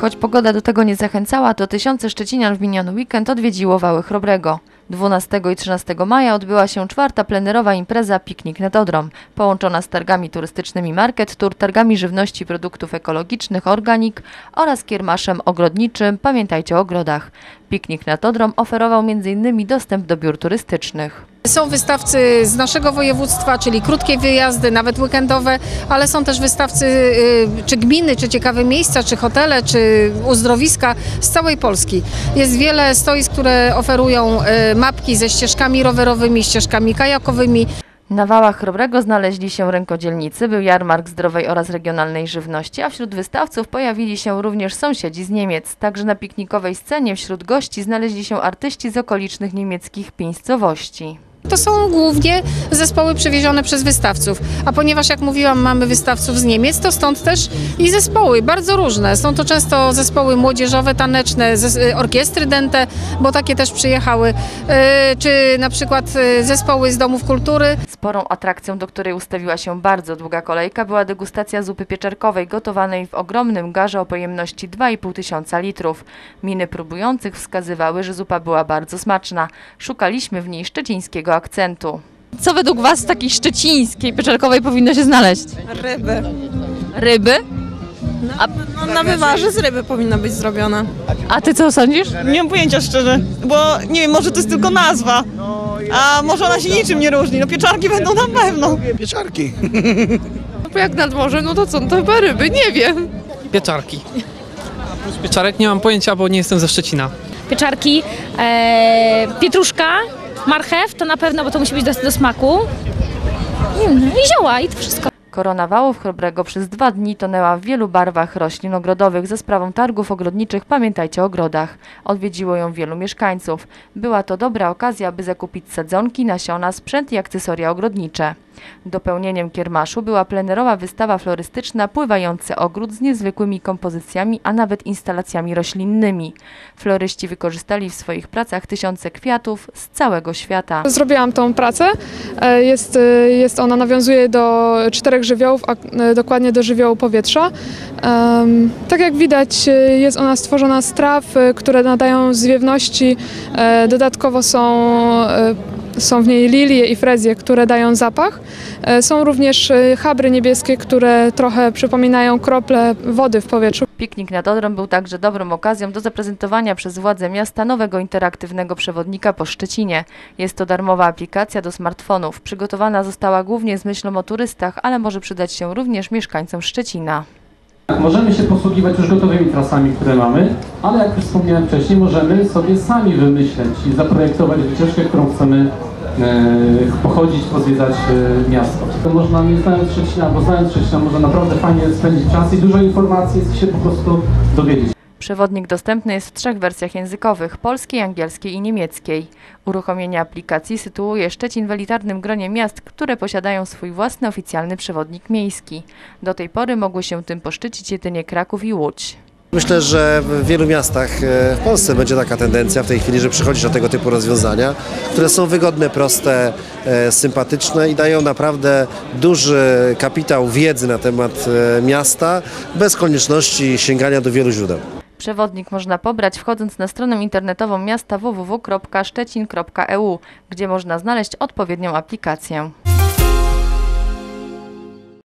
Choć pogoda do tego nie zachęcała, to tysiące Szczecinian w miniony weekend odwiedziło Wały Chrobrego. 12 i 13 maja odbyła się czwarta plenerowa impreza Piknik nad Odrą, połączona z targami turystycznymi Market Tour, targami żywności produktów ekologicznych Organik oraz kiermaszem ogrodniczym Pamiętajcie o ogrodach. Piknik nad Odrą oferował m.in. dostęp do biur turystycznych. Są wystawcy z naszego województwa, czyli krótkie wyjazdy, nawet weekendowe, ale są też wystawcy y, czy gminy, czy ciekawe miejsca, czy hotele, czy uzdrowiska z całej Polski. Jest wiele stoisk, które oferują y, mapki ze ścieżkami rowerowymi, ścieżkami kajakowymi. Na wałach Chrobrego znaleźli się rękodzielnicy, był jarmark zdrowej oraz regionalnej żywności, a wśród wystawców pojawili się również sąsiedzi z Niemiec. Także na piknikowej scenie wśród gości znaleźli się artyści z okolicznych niemieckich miejscowości. To są głównie zespoły przywiezione przez wystawców, a ponieważ jak mówiłam mamy wystawców z Niemiec, to stąd też i zespoły, bardzo różne. Są to często zespoły młodzieżowe, taneczne, zes- orkiestry dente, bo takie też przyjechały, yy, czy na przykład yy, zespoły z domów kultury. Sporą atrakcją, do której ustawiła się bardzo długa kolejka, była degustacja zupy pieczarkowej gotowanej w ogromnym garze o pojemności 2,5 tysiąca litrów. Miny próbujących wskazywały, że zupa była bardzo smaczna. Szukaliśmy w niej szczecińskiego akcentu. Co według Was takiej szczecińskiej pieczarkowej powinno się znaleźć? Ryby. Ryby? No, na wywarze z ryby powinna być zrobiona. A Ty co sądzisz? Nie mam pojęcia szczerze, bo nie wiem, może to jest tylko nazwa, a może ona się niczym nie różni. No pieczarki będą na pewno. Pieczarki. Bo jak nad morze, no to co, no to chyba ryby, nie wiem. Pieczarki. A plus pieczarek nie mam pojęcia, bo nie jestem ze Szczecina. pieczarki, e, pietruszka, marchew, to na pewno, bo to musi być do, do smaku. Mm, I zioła, i to wszystko. Korona Wałów Chrobrego przez dwa dni tonęła w wielu barwach roślin ogrodowych za sprawą targów ogrodniczych Pamiętajcie o ogrodach. Odwiedziło ją wielu mieszkańców. Była to dobra okazja, by zakupić sadzonki, nasiona, sprzęt i akcesoria ogrodnicze. Dopełnieniem kiermaszu była plenerowa wystawa florystyczna Pływający ogród z niezwykłymi kompozycjami, a nawet instalacjami roślinnymi. Floryści wykorzystali w swoich pracach tysiące kwiatów z całego świata. Zrobiłam tą pracę. E, Jest, e, jest ona, nawiązuje do czterech żywiołów, a e, dokładnie do żywiołu powietrza. Tak jak widać, jest ona stworzona z traw, które nadają zwiewności. Dodatkowo są, są w niej lilie i frezje, które dają zapach. E, Są również e, chabry niebieskie, które trochę przypominają krople wody w powietrzu. Piknik nad Odrą był także dobrą okazją do zaprezentowania przez władze miasta nowego interaktywnego przewodnika po Szczecinie. Jest to darmowa aplikacja do smartfonów. Przygotowana została głównie z myślą o turystach, ale może przydać się również mieszkańcom Szczecina. Możemy się posługiwać już gotowymi trasami, które mamy, ale jak już wspomniałem wcześniej, możemy sobie sami wymyśleć i zaprojektować wycieczkę, którą chcemy e, pochodzić, pozwiedzać e, miasto. To można nie znając Szczecina, albo znając Szczecina, można naprawdę fajnie spędzić czas i dużo informacji się po prostu dowiedzieć. Przewodnik dostępny jest w trzech wersjach językowych: polskiej, angielskiej i niemieckiej. Uruchomienie aplikacji sytuuje Szczecin w elitarnym gronie miast, które posiadają swój własny oficjalny przewodnik miejski. Do tej pory mogły się tym poszczycić jedynie Kraków i Łódź. Myślę, że w wielu miastach e, w Polsce będzie taka tendencja w tej chwili, że przychodzić do tego typu rozwiązania, które są wygodne, proste, e, sympatyczne i dają naprawdę duży kapitał wiedzy na temat e, miasta bez konieczności sięgania do wielu źródeł. Przewodnik można pobrać wchodząc na stronę internetową miasta www.szczecin.eu, gdzie można znaleźć odpowiednią aplikację.